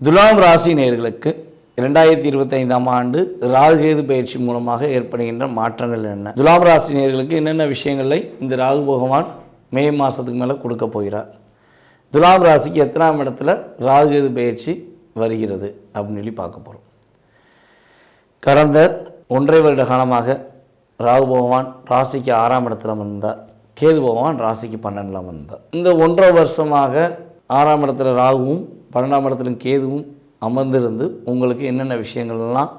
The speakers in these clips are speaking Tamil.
துலாம் ராசி நேர்களுக்கு இரண்டாயிரத்தி இருபத்தைந்தாம் ஆண்டு ராகுகேது பயிற்சி மூலமாக ஏற்படுகின்ற மாற்றங்கள் என்ன? துலாம் ராசி நேர்களுக்கு என்னென்ன விஷயங்களை இந்த ராகு பகவான் மே மாதத்துக்கு மேலே கொடுக்க போகிறார்? துலாம் ராசிக்கு எத்தனாம் இடத்துல ராகுகேது பயிற்சி வருகிறது அப்படின்னு சொல்லி பார்க்க போகிறோம் கடந்த ஒன்றரை வருட காலமாக ராகு பகவான் ராசிக்கு ஆறாம் இடத்துல வந்தார். கேது பகவான் ராசிக்கு பன்னெண்டில் வந்தார். இந்த ஒன்றரை வருஷமாக ஆறாம் இடத்துல ராகுவும் பன்னெண்டாம் இடத்துலையும் கேதுவும் அமர்ந்திருந்து உங்களுக்கு என்னென்ன விஷயங்கள்லாம்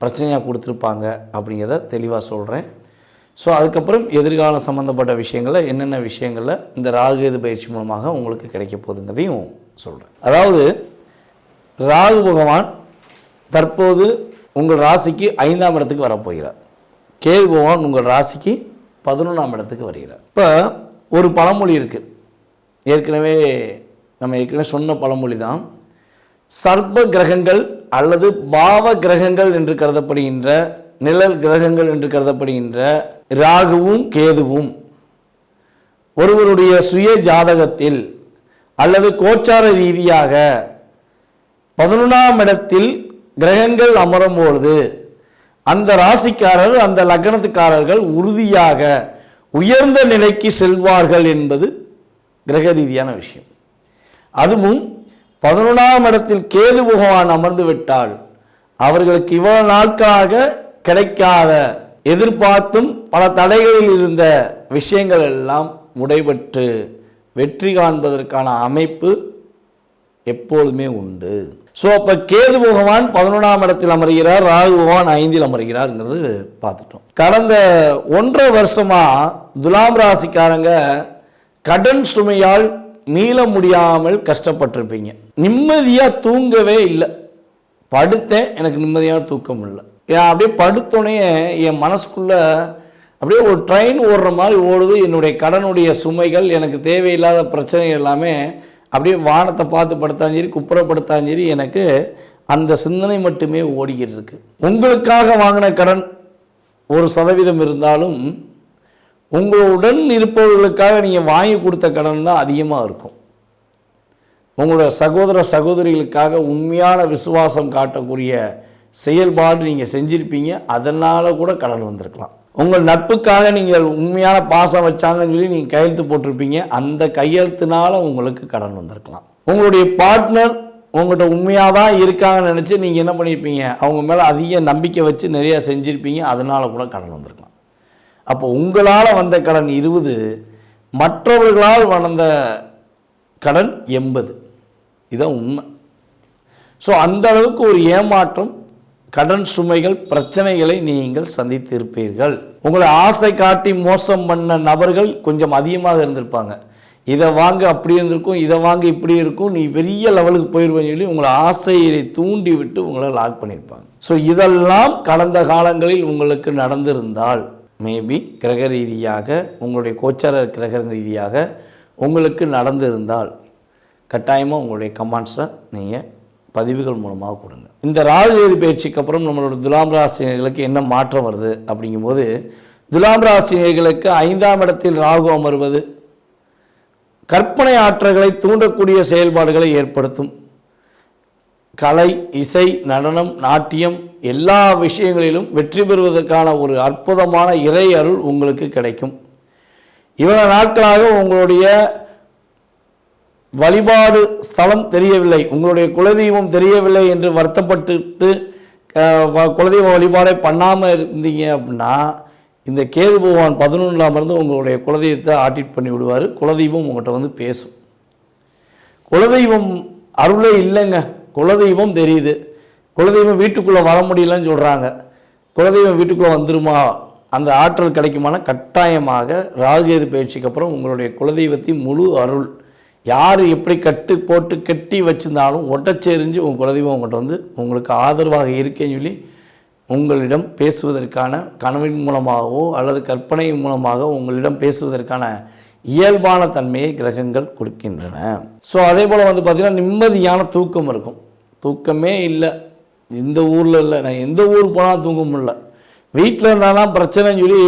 பிரச்சனையாக கொடுத்துருப்பாங்க அப்படிங்கிறத தெளிவாக சொல்கிறேன். ஸோ அதுக்கப்புறம் எதிர்காலம் சம்மந்தப்பட்ட விஷயங்களில் என்னென்ன விஷயங்களில் இந்த ராகுகேது பயிற்சி மூலமாக உங்களுக்கு கிடைக்க போகுதுங்கிறதையும் சொல்கிறேன். அதாவது ராகு பகவான் தற்போது உங்கள் ராசிக்கு ஐந்தாம் இடத்துக்கு வரப்போகிறார். கேது பகவான் உங்கள் ராசிக்கு பதினொன்றாம் இடத்துக்கு வருகிறார். இப்போ ஒரு பழமொழி இருக்குது ஏற்கனவே நம்ம ஏற்கனவே சொன்ன பழமொழி தான் சர்ப்ப கிரகங்கள் அல்லது பாவ கிரகங்கள் என்று கருதப்படுகின்ற நிழல் கிரகங்கள் என்று கருதப்படுகின்ற ராகுவும் கேதுவும் ஒருவருடைய சுய ஜாதகத்தில் அல்லது கோச்சார ரீதியாக பதினொன்றாம் இடத்தில் கிரகங்கள் அமரும் பொழுது அந்த ராசிக்காரர் அந்த லக்னத்துக்காரர்கள் உறுதியாக உயர்ந்த நிலைக்கு செல்வார்கள் என்பது கிரக ரீதியான விஷயம். அதுவும் பதினொன்றாம் இடத்தில் கேது பகவான் அமர்ந்து விட்டால் அவர்களுக்கு இவ்வளவு நாட்களாக கிடைக்காத எதிர்பார்த்தும் பல தடைகளில் இருந்த விஷயங்கள் எல்லாம் முடைபெற்று வெற்றி காண்பதற்கான அமைப்பு எப்பொழுதுமே உண்டு. ஸோ அப்போ கேது பகவான் பதினொன்றாம் இடத்தில் அமர்கிறார் ராகு பகவான் ஐந்தில் அமர்கிறார்ங்கிறது பார்த்துட்டோம். கடந்த ஒன்றரை வருஷமாக துலாம் ராசிக்காரங்க கடன் சுமையால் மீள முடியாமல் கஷ்டப்பட்டிருப்பீங்க. நிம்மதியாக தூங்கவே இல்லை. படுத்தேன் எனக்கு நிம்மதியாக தூக்கம் இல்லை. ஏன் அப்படியே படுத்தோடனே என் மனசுக்குள்ளே அப்படியே ஒரு ட்ரெயின் ஓடுற மாதிரி ஓடுது. என்னுடைய கடனுடைய சுமைகள் எனக்கு தேவையில்லாத பிரச்சனை எல்லாமே அப்படியே வானத்தை பார்த்து படுத்தாலும் சரி குப்புறப்படுத்தாலும் சரி எனக்கு அந்த சிந்தனை மட்டுமே ஓடிக்கிட்டு இருக்கு. உங்களுக்காக வாங்கின கடன் ஒரு சதவீதம் இருந்தாலும் உங்களுடன் இருப்பவர்களுக்காக நீங்கள் வாங்கி கொடுத்த கடன் தான் அதிகமாக இருக்கும். உங்களோட சகோதர சகோதரிகளுக்காக உண்மையான விசுவாசம் காட்டக்கூடிய செயல்பாடு நீங்கள் செஞ்சுருப்பீங்க. அதனால் கூட கடன் வந்திருக்கலாம். உங்கள் நட்புக்காக நீங்கள் உண்மையான பாசம் வச்சாங்கன்னு சொல்லி நீங்கள் கையெழுத்து போட்டிருப்பீங்க. அந்த கையெழுத்துனால உங்களுக்கு கடன் வந்திருக்கலாம். உங்களுடைய பார்ட்னர் உங்கள்கிட்ட உண்மையாக தான் இருக்காங்கன்னு நினச்சி நீங்கள் என்ன பண்ணியிருப்பீங்க அவங்க மேலே அதிக நம்பிக்கை வச்சு நிறையா செஞ்சுருப்பீங்க. அதனால் கூட கடன் வந்திருக்கலாம். அப்போ உங்களால் வந்த கடன் இருபது மற்றவர்களால் வளர்ந்த கடன் எண்பது. இதான் உண்மை. ஸோ அந்த அளவுக்கு ஒரு ஏமாற்றம் கடன் சுமைகள் பிரச்சனைகளை நீங்கள் சந்தித்திருப்பீர்கள். உங்களை ஆசை காட்டி மோசம் பண்ண நபர்கள் கொஞ்சம் அதிகமாக இருந்திருப்பாங்க. இதை வாங்க அப்படி இருந்திருக்கும் இதை வாங்க இப்படி இருக்கும் நீ பெரிய லெவலுக்கு போயிடுவேன்னு சொல்லி உங்களை ஆசையை தூண்டி விட்டு உங்களை லாக் பண்ணியிருப்பாங்க. ஸோ இதெல்லாம் கடந்த காலங்களில் உங்களுக்கு நடந்திருந்தால் மேபி கிரக ரீதியாக உங்களுடைய கோச்சார கிரக ரீதியாக உங்களுக்கு நடந்திருந்தால் கட்டாயமாக உங்களுடைய கமெண்ட்ஸை நீங்கள் பதிவுகள் மூலமாக கொடுங்க. இந்த ராகுகேது பயிற்சிக்கு அப்புறம் நம்மளோட துலாம் ராசினியர்களுக்கு என்ன மாற்றம் வருது அப்படிங்கும்போது துலாம் ராசினியர்களுக்கு ஐந்தாம் இடத்தில் ராகு அமர்வது கற்பனை ஆற்றல்களை தூண்டக்கூடிய செயல்பாடுகளை ஏற்படுத்தும். கலை இசை நடனம் நாட்டியம் எல்லா விஷயங்களிலும் வெற்றி பெறுவதற்கான ஒரு அற்புதமான இறை அருள் உங்களுக்கு கிடைக்கும். இவ்வளவு நாட்களாக உங்களுடைய வழிபாடு ஸ்தலம் தெரியவில்லை உங்களுடைய குலதெய்வம் தெரியவில்லை என்று வருத்தப்பட்டுட்டு வ- குலதெய்வ வழிபாடை பண்ணாமல் இருந்தீங்க அப்படின்னா இந்த கேது பகவான் பதினொன்றாம் இருந்து உங்களுடைய குலதெய்வத்தை ஆடிட் பண்ணி விடுவார். குலதெய்வம் உங்கள்கிட்ட வந்து பேசும். குலதெய்வம் அருளே இல்லைங்க. குலதெய்வம் தெரியுது. குலதெய்வம் வீட்டுக்குள்ளே வர முடியலன்னு சொல்கிறாங்க குலதெய்வம் வீட்டுக்குள்ளே வந்துருமா? அந்த ஆற்றல் கிடைக்குமான? கட்டாயமாக ராகுகேது பயிற்சிக்கு அப்புறம் உங்களுடைய குலதெய்வத்தின் முழு அருள். யார் எப்படி கட்டு போட்டு கட்டி வச்சிருந்தாலும் ஒட்டச்செறிஞ்சு உங்கள் குலதெய்வம் உங்கள்கிட்ட வந்து உங்களுக்கு ஆதரவாக இருக்கேன்னு சொல்லி உங்களிடம் பேசுவதற்கான கனவின் மூலமாகவோ அல்லது கற்பனை மூலமாக உங்களிடம் பேசுவதற்கான இயல்பான தன்மையை கிரகங்கள் கொடுக்கின்றன. ஸோ அதே போல் வந்து பார்த்திங்கன்னா நிம்மதியான தூக்கம் இருக்கும். தூக்கமே இல்லை. இந்த ஊரில் இல்லை. நான் எந்த ஊர் போனால் தூங்க முடில வீட்டில் இருந்தாலும் பிரச்சனைன்னு சொல்லி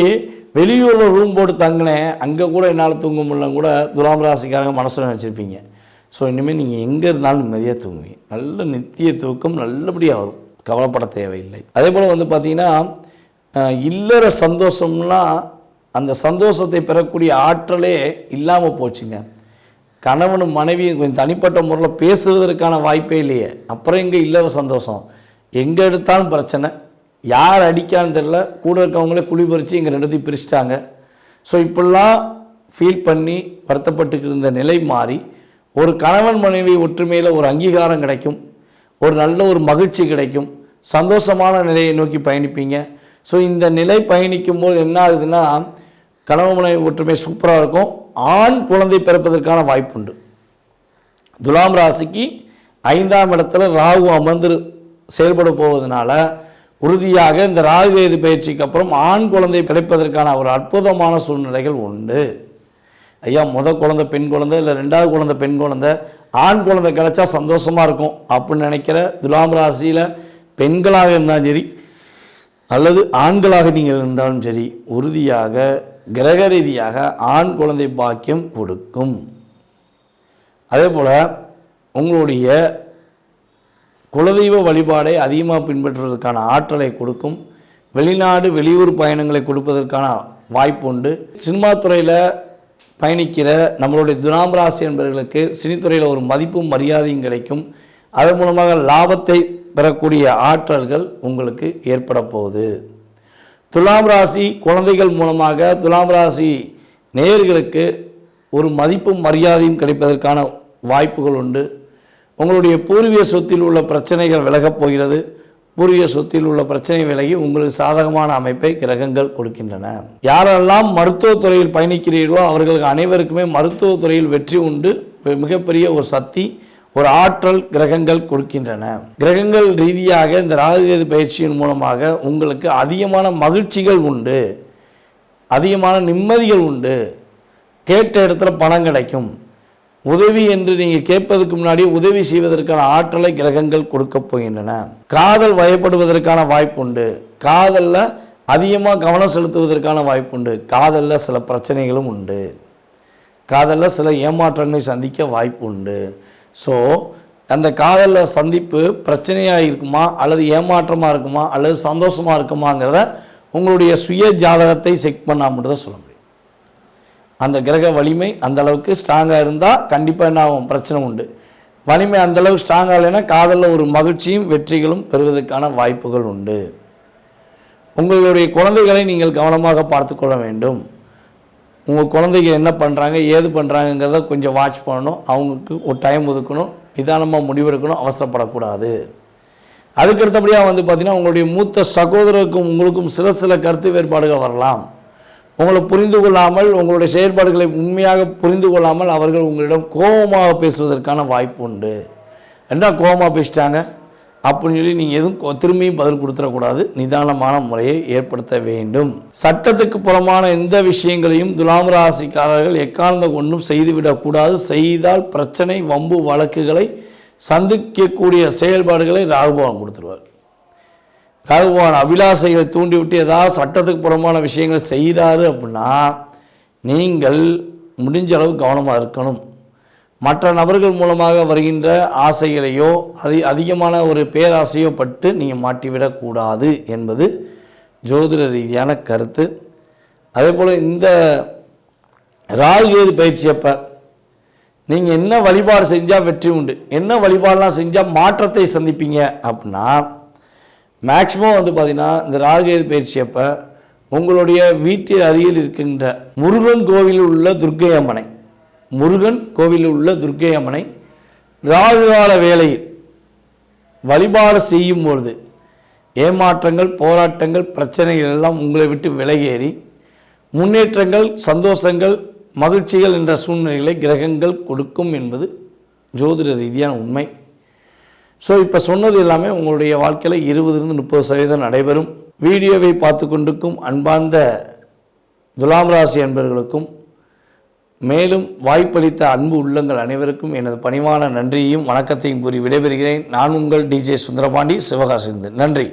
வெளியூரில் ரூம் போட்டு தங்கினேன். அங்கே கூட என்னால் தூங்க முடியலன்னு கூட துலாம் ராசிக்காரங்க மனசில் வச்சுருப்பீங்க ஸோ இனிமேல் நீங்கள் எங்கே இருந்தாலும் நிம்மதியாக தூங்குவீங்க நல்ல நித்திய தூக்கம் நல்லபடியாக வரும். கவலைப்பட தேவையில்லை. அதே போல் வந்து பார்த்திங்கன்னா இல்லற சந்தோஷம்னா அந்த சந்தோஷத்தை பெறக்கூடிய ஆற்றலே இல்லாமல் போச்சுங்க. கணவனும் மனைவியும் கொஞ்சம் தனிப்பட்ட முறையில் பேசுவதற்கான வாய்ப்பே இல்லையே. அப்புறம் எங்கே இல்லை சந்தோஷம். எங்கே எடுத்தாலும் பிரச்சனை. யார் அடிக்கான்னு தெரில கூட இருக்கவங்களே குழி பறித்து இங்கே ரெண்டுத்தையும் பிரிச்சிட்டாங்க. ஸோ இப்படிலாம் ஃபீல் பண்ணி வருத்தப்பட்டு இருந்த நிலை மாறி ஒரு கணவன் மனைவி ஒற்றுமையில் ஒரு அங்கீகாரம் கிடைக்கும். ஒரு நல்ல ஒரு மகிழ்ச்சி கிடைக்கும். சந்தோஷமான நிலையை நோக்கி பயணிப்பீங்க. ஸோ இந்த நிலை பயணிக்கும்போது என்ன ஆகுதுன்னா கணவன் மனைவி ஒற்றுமை சூப்பராக இருக்கும். ஆண் குழந்தை பிறப்பதற்கான வாய்ப்புண்டு. துலாம் ராசிக்கு ஐந்தாம் இடத்துல ராகு அமர்ந்து செயல்பட போவதனால உறுதியாக இந்த ராகு வேது பயிற்சிக்கு அப்புறம் ஆண் குழந்தை கிடைப்பதற்கான ஒரு அற்புதமான சூழ்நிலைகள் உண்டு. ஐயா முத குழந்தை பெண் குழந்தை இல்லை ரெண்டாவது குழந்தை பெண் குழந்தை ஆண் குழந்தை கிடைச்சா சந்தோஷமாக இருக்கும் அப்படின்னு நினைக்கிற துலாம் ராசியில் பெண்களாக இருந்தாலும் சரி அல்லது ஆண்களாக நீங்கள் இருந்தாலும் சரி உறுதியாக கிரக ரீதியாக ஆண் குழந்தை பாக்கியம் கொடுக்கும். அதே போல் உங்களுடைய குலதெய்வ வழிபாடை அதிகமாக பின்பற்றுவதற்கான ஆற்றலை கொடுக்கும். வெளிநாடு வெளியூர் பயணங்களை கொடுப்பதற்கான வாய்ப்பு உண்டு சினிமா துறையில் பயணிக்கிற நம்மளுடைய துலாம் ராசி என்பவர்களுக்கு சினித்துறையில் ஒரு மதிப்பும் மரியாதையும் கிடைக்கும். அதன் மூலமாக லாபத்தை பெறக்கூடிய ஆற்றல்கள் உங்களுக்கு ஏற்பட போகுது. துலாம் ராசி குழந்தைகள் மூலமாக துலாம் ராசி நேயர்களுக்கு ஒரு மதிப்பும் மரியாதையும் கிடைப்பதற்கான வாய்ப்புகள் உண்டு. உங்களுடைய பூர்வீக சொத்தில் உள்ள பிரச்சனைகள் விலகப் போகிறது. பூர்வீக சொத்தில் உள்ள பிரச்சனை விலகி உங்களுக்கு சாதகமான அமைப்பை கிரகங்கள் கொடுக்கின்றன. யாரெல்லாம் மருத்துவத்துறையில் பயணிக்கிறீர்களோ அவர்களுக்கு அனைவருக்குமே மருத்துவத்துறையில் வெற்றி உண்டு. மிகப்பெரிய ஒரு சக்தி ஒரு ஆற்றல் கிரகங்கள் கொடுக்கின்றன. கிரகங்கள் ரீதியாக இந்த ராகுகேது பயிற்சியின் மூலமாக உங்களுக்கு அதிகமான மகிழ்ச்சிகள் உண்டு. அதிகமான நிம்மதிகள் உண்டு. கேட்ட இடத்துல பணம் கிடைக்கும். உதவி என்று நீங்கள் கேட்பதற்கு முன்னாடி உதவி செய்வதற்கான ஆற்றலை கிரகங்கள் கொடுக்கப் போகின்றன. காதல் வயப்படுவதற்கான வாய்ப்புண்டு காதலில் அதிகமாக கவனம் செலுத்துவதற்கான வாய்ப்புண்டு காதலில் சில பிரச்சனைகளும் உண்டு. காதலில் சில ஏமாற்றங்களை சந்திக்க வாய்ப்பு உண்டு. ஸோ அந்த காதலில் சந்திப்பு பிரச்சனையாக இருக்குமா அல்லது ஏமாற்றமாக இருக்குமா? அல்லது சந்தோஷமாக இருக்குமாங்கிறத உங்களுடைய சுய ஜாதகத்தை செக் பண்ணால் மட்டும்தான் சொல்ல முடியும். அந்த கிரக வலிமை அந்த அளவுக்கு ஸ்ட்ராங்காக இருந்தால் கண்டிப்பாக என்ன ஆகும்? பிரச்சனை உண்டு. வலிமை அந்தளவுக்கு ஸ்ட்ராங்காக இல்லைன்னா காதலில் ஒரு மகிழ்ச்சியும் வெற்றிகளும் பெறுவதற்கான வாய்ப்புகள் உண்டு. உங்களுடைய குழந்தைகளை நீங்கள் கவனமாக பார்த்துக்கொள்ள வேண்டும். உங்கள் குழந்தைங்க என்ன பண்ணுறாங்க ஏது பண்ணுறாங்கங்கிறத கொஞ்சம் வாட்ச் பண்ணணும். அவங்களுக்கு ஒரு டைம் ஒதுக்கணும். நிதானமாக முடிவெடுக்கணும். அவசரப்படக்கூடாது. அதுக்கு அடுத்தபடியாக வந்து பார்த்திங்கன்னா உங்களுடைய மூத்த சகோதரருக்கும் உங்களுக்கும் சில சில கருத்து வேறுபாடுகள் வரலாம். உங்களை புரிந்து கொள்ளாமல் உங்களுடைய செயல்பாடுகளை உண்மையாக புரிந்து கொள்ளாமல் அவர்கள் உங்களிடம் கோபமாக பேசுவதற்கான வாய்ப்பு உண்டு. என்ன கோபமாக பேசிட்டாங்க? அப்படின்னு சொல்லி நீங்கள் எதுவும் திரும்பியும் பதில் கொடுத்துடக்கூடாது. நிதானமான முறையை ஏற்படுத்த வேண்டும். சட்டத்துக்கு புறமான எந்த விஷயங்களையும் துலாம் ராசிக்காரர்கள் எக்காரணம் கொண்டும் செய்துவிடக்கூடாது செய்தால் பிரச்சனை வம்பு வழக்குகளை சந்திக்கக்கூடிய செயல்பாடுகளை ராகுபவன் கொடுத்துருவார். ராகுபவன் அபிலாசைகளை தூண்டிவிட்டு ஏதாவது சட்டத்துக்கு புறமான விஷயங்களை செய்கிறாரு அப்படின்னா நீங்கள் முடிஞ்ச அளவு கவனமாக இருக்கணும். மற்ற நபர்கள் மூலமாக வருகின்ற ஆசைகளையோ அதி அதிகமான ஒரு பேராசையோ பட்டு நீங்கள் மாட்டிவிடக்கூடாது என்பது ஜோதிட ரீதியான கருத்து. அதே போல் இந்த ராகுகேது பயிற்சி அப்போ நீங்கள் என்ன வழிபாடு செஞ்சால் வெற்றி உண்டு? என்ன வழிபாடெலாம் செஞ்சால் மாற்றத்தை சந்திப்பீங்க அப்படின்னா மேக்ஸிமம் வந்து பார்த்திங்கன்னா இந்த ராகுகேது பயிற்சி அப்போ உங்களுடைய வீட்டில் அருகில் இருக்கின்ற முருகன் கோவிலில் உள்ள துர்க்கை அம்மனை முருகன் கோவிலில் உள்ள துர்க்கை அம்மனை ராகுகால வேளையில் வழிபாடு செய்யும் பொழுது ஏமாற்றங்கள் போராட்டங்கள் பிரச்சனைகள் எல்லாம் உங்களை விட்டு விலகேறி முன்னேற்றங்கள் சந்தோஷங்கள் மகிழ்ச்சிகள் என்ற சூழ்நிலைகளை கிரகங்கள் கொடுக்கும் என்பது ஜோதிட ரீதியான உண்மை. ஸோ இப்போ சொன்னது எல்லாமே உங்களுடைய வாழ்க்கையில் இருபதுலேருந்து முப்பது சதவீதம் நடைபெறும். வீடியோவை பார்த்து கொண்டிருக்கும் அன்பார்ந்த துலாம் ராசி அன்பர்களுக்கும் மேலும் வாய்ப்பளித்த அன்பு உள்ளங்கள் அனைவருக்கும் எனது பணிவான நன்றியையும் வணக்கத்தையும் கூறி விடைபெறுகிறேன். நான் உங்கள் டிஜே சுந்தரபாண்டி சிவகாசிலிருந்து நன்றி.